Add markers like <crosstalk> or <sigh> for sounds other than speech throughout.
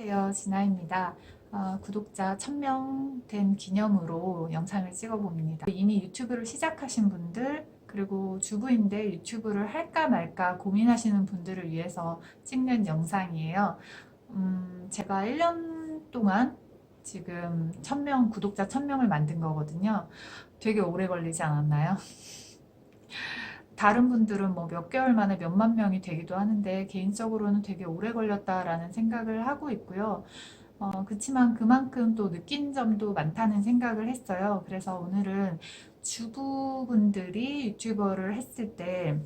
안녕하세요. 진아입니다. 어, 구독자 1000명 된 기념으로 영상을 찍어봅니다. 이미 유튜브를 시작하신 분들, 그리고 주부인데 유튜브를 할까 말까 고민하시는 분들을 위해서 찍는 영상이에요. 음, 제가 1년 동안 지금 1000명, 구독자 1000명을 만든 거거든요. 되게 오래 걸리지 않았나요? 다른 분들은 뭐 몇 개월 만에 몇만 명이 되기도 하는데 개인적으로는 되게 오래 걸렸다라는 생각을 하고 있고요. 어, 그치만 그만큼 또 느낀 점도 많다는 생각을 했어요. 그래서 오늘은 주부분들이 유튜버를 했을 때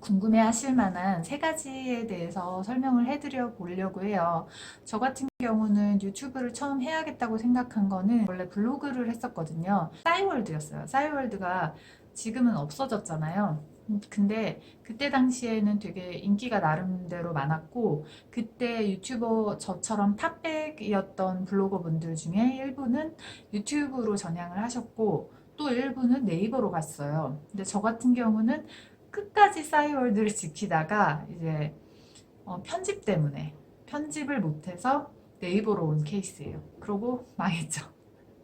궁금해 하실 만한 세 가지에 대해서 설명을 해드려 보려고 해요. 저 같은 경우는 유튜브를 처음 해야겠다고 생각한 거는 원래 블로그를 했었거든요. 싸이월드였어요. 싸이월드가 지금은 없어졌잖아요. 음, 근데 그때 당시에는 되게 인기가 나름대로 많았고 그때 유튜버 저처럼 탑백이었던 블로거 분들 중에 일부는 유튜브로 전향을 하셨고 또 일부는 네이버로 갔어요. 근데 저 같은 경우는 끝까지 싸이월드를 지키다가 이제 어, 편집 때문에 편집을 못해서 네이버로 온 케이스예요. 그러고 망했죠.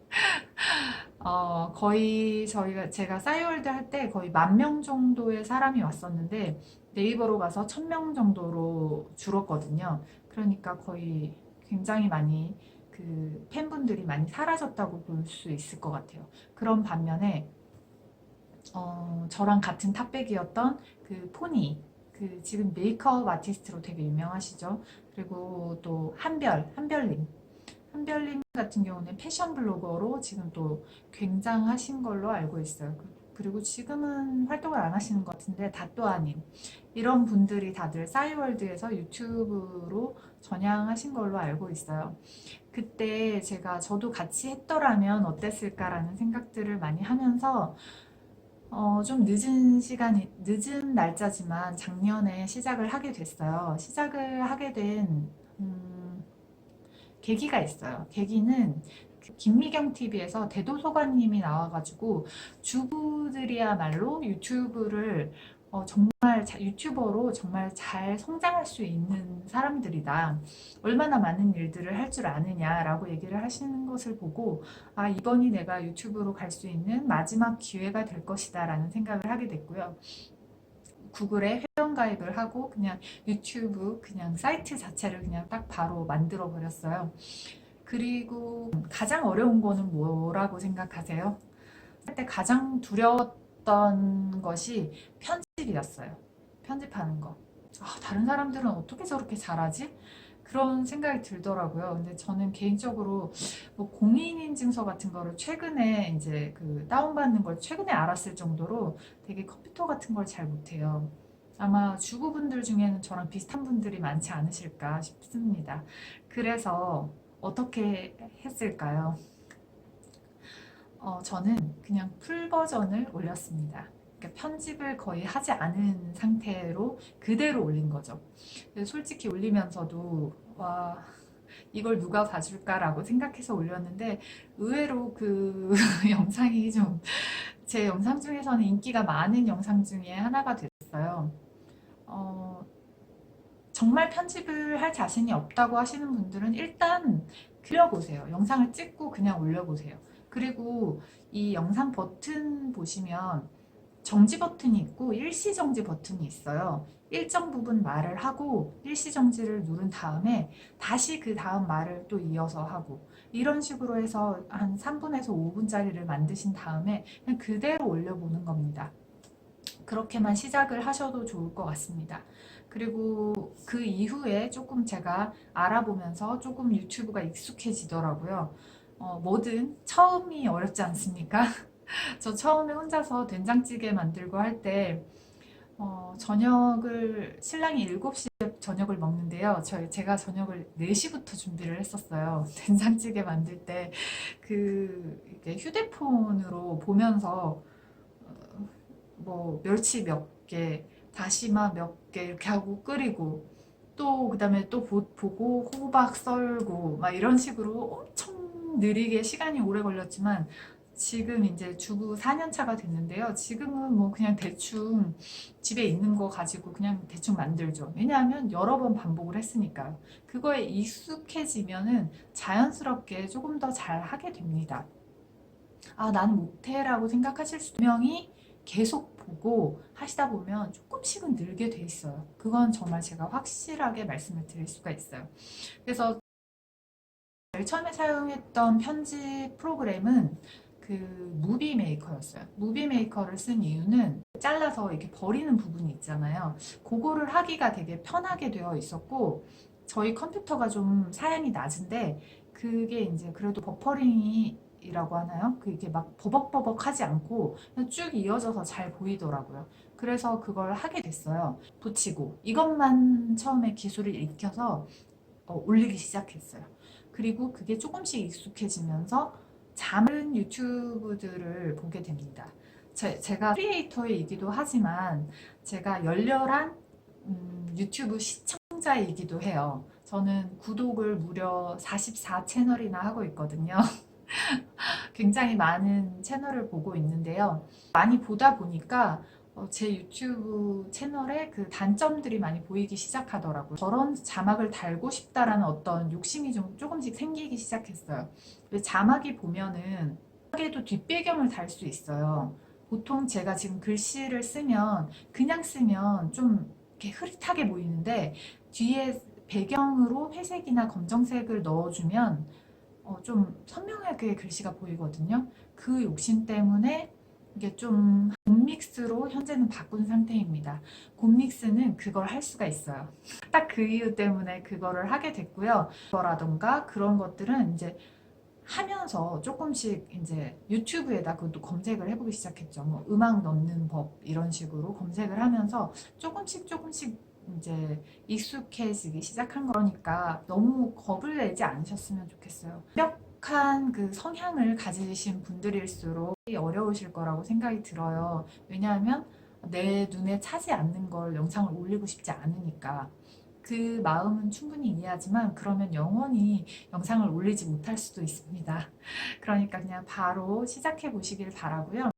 <laughs> 어, 거의 저희가 제가 싸이월드 할 때 거의 만 명 정도의 사람이 왔었는데 네이버로 가서 천 명 정도로 줄었거든요. 그러니까 거의 굉장히 많이 그 팬분들이 많이 사라졌다고 볼 수 있을 것 같아요. 그런 반면에 어, 저랑 같은 탑백이었던 그 포니 그 지금 메이크업 아티스트로 되게 유명하시죠. 그리고 또 한별 한별님 한별님 같은 경우는 패션 블로거로 지금 또 굉장하신 걸로 알고 있어요. 그- 그리고 지금은 활동을 안 하시는 것 같은데 다또 아님 이런 분들이 다들 싸이월드에서 유튜브로 전향하신 걸로 알고 있어요. 그때 제가 저도 같이 했더라면 어땠을까라는 생각들을 많이 하면서 어, 좀 늦은 시간이, 늦은 날짜지만 작년에 시작을 하게 됐어요. 시작을 하게 된, 음, 계기가 있어요. 계기는 그 김미경 TV에서 대도서관님이 나와가지고 주부들이야말로 유튜브를 어, 정말 자- 유튜버로 정말 잘 성장할 수 있는 사람들이다. 얼마나 많은 일들을 할 줄 아느냐라고 얘기를 하시는 것을 보고 아, 이번이 내가 유튜브로 갈 수 있는 마지막 기회가 될 것이다라는 생각을 하게 됐고요. 구글에 회원 가입을 하고 그냥 유튜브 그냥 사이트 자체를 그냥 딱 바로 만들어 버렸어요. 그리고 가장 어려운 거는 뭐라고 생각하세요? 할때 가장 두려웠던 것이 편집이었어요. 편집하는 거. 아, 다른 사람들은 어떻게 저렇게 잘하지? 그런 생각이 들더라고요. 근데 저는 개인적으로 뭐 공인인증서 같은 거를 최근에 이제 그 다운받는 걸 최근에 알았을 정도로 되게 컴퓨터 같은 걸 잘 못해요. 아마 주부분들 중에는 저랑 비슷한 분들이 많지 않으실까 싶습니다. 그래서 어떻게 했을까요? 어, 저는 그냥 풀 버전을 올렸습니다. 그러니까 편집을 거의 하지 않은 상태로 그대로 올린 거죠. 솔직히 올리면서도 와 이걸 누가 봐줄까라고 생각해서 올렸는데 의외로 그 <laughs> 영상이 좀 제 영상 중에서는 인기가 많은 영상 중에 하나가 됐어요. 어, 정말 편집을 할 자신이 없다고 하시는 분들은 일단 그려보세요. 영상을 찍고 그냥 올려보세요. 그리고 이 영상 버튼 보시면 정지 버튼이 있고 일시 정지 버튼이 있어요. 일정 부분 말을 하고 일시 정지를 누른 다음에 다시 그 다음 말을 또 이어서 하고 이런 식으로 해서 한 3분에서 5분짜리를 만드신 다음에 그냥 그대로 올려보는 겁니다. 그렇게만 시작을 하셔도 좋을 것 같습니다. 그리고 그 이후에 조금 제가 알아보면서 조금 유튜브가 익숙해지더라고요. 어, 뭐든 처음이 어렵지 않습니까? <laughs> <laughs> 저 처음에 혼자서 된장찌개 만들고 할 때, 어, 저녁을, 신랑이 7시에 저녁을 먹는데요. 저, 제가 저녁을 4시부터 준비를 했었어요. <laughs> 된장찌개 만들 때, 그, 휴대폰으로 보면서, 어, 뭐, 멸치 몇 개, 다시마 몇 개 이렇게 하고 끓이고, 또, 그 다음에 또 보, 보고 호박 썰고, 막 이런 식으로 엄청 느리게 시간이 오래 걸렸지만, 지금 이제 주부 4년 차가 됐는데요. 지금은 뭐 그냥 대충 집에 있는 거 가지고 그냥 대충 만들죠. 왜냐하면 여러 번 반복을 했으니까요. 그거에 익숙해지면은 자연스럽게 조금 더 잘 하게 됩니다. 아, 나는 못해라고 생각하실 수 분명히 계속 보고 하시다 보면 조금씩은 늘게 돼 있어요. 그건 정말 제가 확실하게 말씀을 드릴 수가 있어요. 그래서 제일 처음에 사용했던 편집 프로그램은 그 무비 메이커였어요. 무비 메이커를 쓴 이유는 잘라서 이렇게 버리는 부분이 있잖아요. 그거를 하기가 되게 편하게 되어 있었고 저희 컴퓨터가 좀 사양이 낮은데 그게 이제 그래도 버퍼링이 이라고 하나요? 그게 막 버벅버벅하지 않고 쭉 이어져서 잘 보이더라고요. 그래서 그걸 하게 됐어요. 붙이고 이것만 처음에 기술을 익혀서 어, 올리기 시작했어요. 그리고 그게 조금씩 익숙해지면서 다른 유튜브들을 보게 됩니다. 제, 제가 크리에이터이기도 하지만 제가 열렬한 음, 유튜브 시청자이기도 해요. 저는 구독을 무려 44 채널이나 하고 있거든요. <laughs> 굉장히 많은 채널을 보고 있는데요. 많이 보다 보니까 어, 제 유튜브 채널에 그 단점들이 많이 보이기 시작하더라고요. 저런 자막을 달고 싶다라는 어떤 욕심이 좀 조금씩 생기기 시작했어요. 자막이 보면은 자막에도 뒷배경을 달 수 있어요. 보통 제가 지금 글씨를 쓰면 그냥 쓰면 좀 이렇게 흐릿하게 보이는데 뒤에 배경으로 회색이나 검정색을 넣어주면 어, 좀 선명하게 글씨가 보이거든요. 그 욕심 때문에 이게 좀 곰믹스로 현재는 바꾼 상태입니다. 곰믹스는 그걸 할 수가 있어요. 딱 그 이유 때문에 그거를 하게 됐고요. 그거라던가 그런 것들은 이제 하면서 조금씩 이제 유튜브에다 그것도 검색을 해보기 시작했죠. 뭐 음악 넣는 법 이런 식으로 검색을 하면서 조금씩 조금씩 이제 익숙해지기 시작한 거니까 너무 겁을 내지 않으셨으면 좋겠어요. 완벽한 그 성향을 가지신 분들일수록 어려우실 거라고 생각이 들어요. 왜냐하면 내 눈에 차지 않는 걸 영상을 올리고 싶지 않으니까. 그 마음은 충분히 이해하지만 그러면 영원히 영상을 올리지 못할 수도 있습니다. <laughs> 그러니까 그냥 바로 시작해 보시길 바라고요.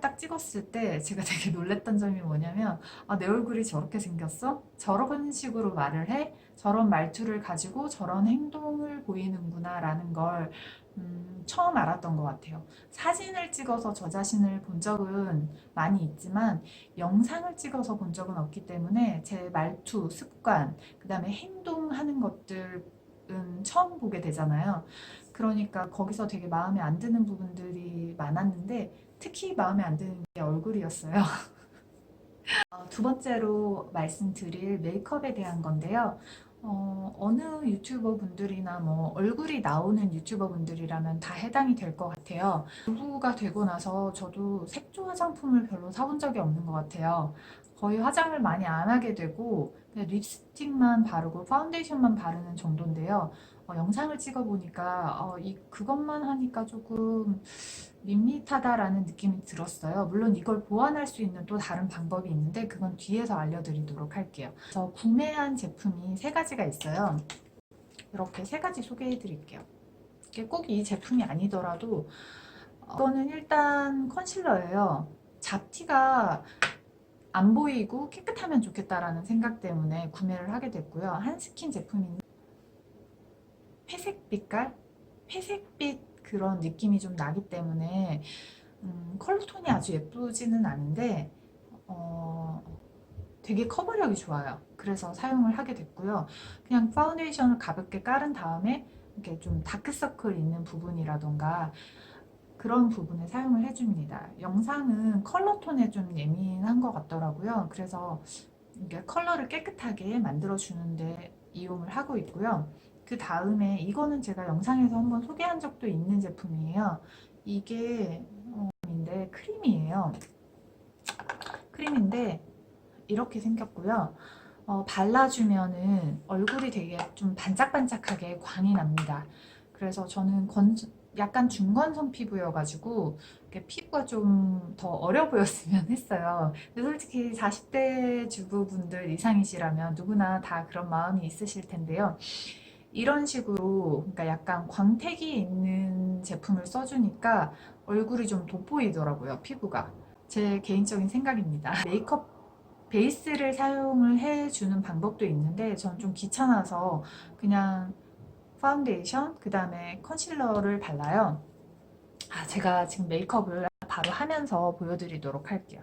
딱 찍었을 때 제가 되게 <laughs> 놀랬던 점이 뭐냐면 아, 내 얼굴이 저렇게 생겼어? 저런 식으로 말을 해? 저런 말투를 가지고 저런 행동을 보이는구나 라는 걸 음, 처음 알았던 것 같아요. 사진을 찍어서 저 자신을 본 적은 많이 있지만 영상을 찍어서 본 적은 없기 때문에 제 말투, 습관, 그 다음에 행동하는 것들은 처음 보게 되잖아요. 그러니까 거기서 되게 마음에 안 드는 부분들이 많았는데 특히 마음에 안 드는 게 얼굴이었어요. <laughs> 어, 두 번째로 말씀드릴 메이크업에 대한 건데요. 어, 어느 유튜버 분들이나 뭐 얼굴이 나오는 유튜버 분들이라면 다 해당이 될 것 같아요. 부부가 되고 나서 저도 색조 화장품을 별로 사본 적이 없는 것 같아요. 거의 화장을 많이 안 하게 되고 립스틱만 바르고 파운데이션만 바르는 정도인데요. 어, 영상을 찍어보니까 어, 이 그것만 하니까 조금 밋밋하다라는 느낌이 들었어요. 물론 이걸 보완할 수 있는 또 다른 방법이 있는데 그건 뒤에서 알려드리도록 할게요. 저 구매한 제품이 세 가지가 있어요. 이렇게 세 가지 소개해 드릴게요. 꼭 이 제품이 아니더라도 어, 이거는 일단 컨실러예요. 잡티가 안 보이고 깨끗하면 좋겠다라는 생각 때문에 구매를 하게 됐고요. 한스킨 제품인데 회색 빛깔? 회색빛 그런 느낌이 좀 나기 때문에 음, 컬러 톤이 아주 예쁘지는 않은데 어, 되게 커버력이 좋아요. 그래서 사용을 하게 됐고요. 그냥 파운데이션을 가볍게 깔은 다음에 이렇게 좀 다크서클 있는 부분이라던가 그런 부분에 사용을 해줍니다. 영상은 컬러 톤에 좀 예민한 것 같더라고요. 그래서 이게 컬러를 깨끗하게 만들어주는데 이용을 하고 있고요. 그 다음에 이거는 제가 영상에서 한번 소개한 적도 있는 제품이에요. 이게 어, 인데 크림이에요. 크림인데 이렇게 생겼고요. 어, 발라주면은 얼굴이 되게 좀 반짝반짝하게 광이 납니다. 그래서 저는 건, 약간 중건성 피부여가지고 피부가 좀 더 어려 보였으면 <laughs> 했어요. 근데 솔직히 40대 주부분들 이상이시라면 누구나 다 그런 마음이 있으실 텐데요. 이런 식으로 그러니까 약간 광택이 있는 제품을 써주니까 얼굴이 좀 돋보이더라고요, 피부가. 제 개인적인 생각입니다. 메이크업 베이스를 사용을 해주는 방법도 있는데 전 좀 귀찮아서 그냥 파운데이션, 그 다음에 컨실러를 발라요. 아, 제가 지금 메이크업을 바로 하면서 보여드리도록 할게요.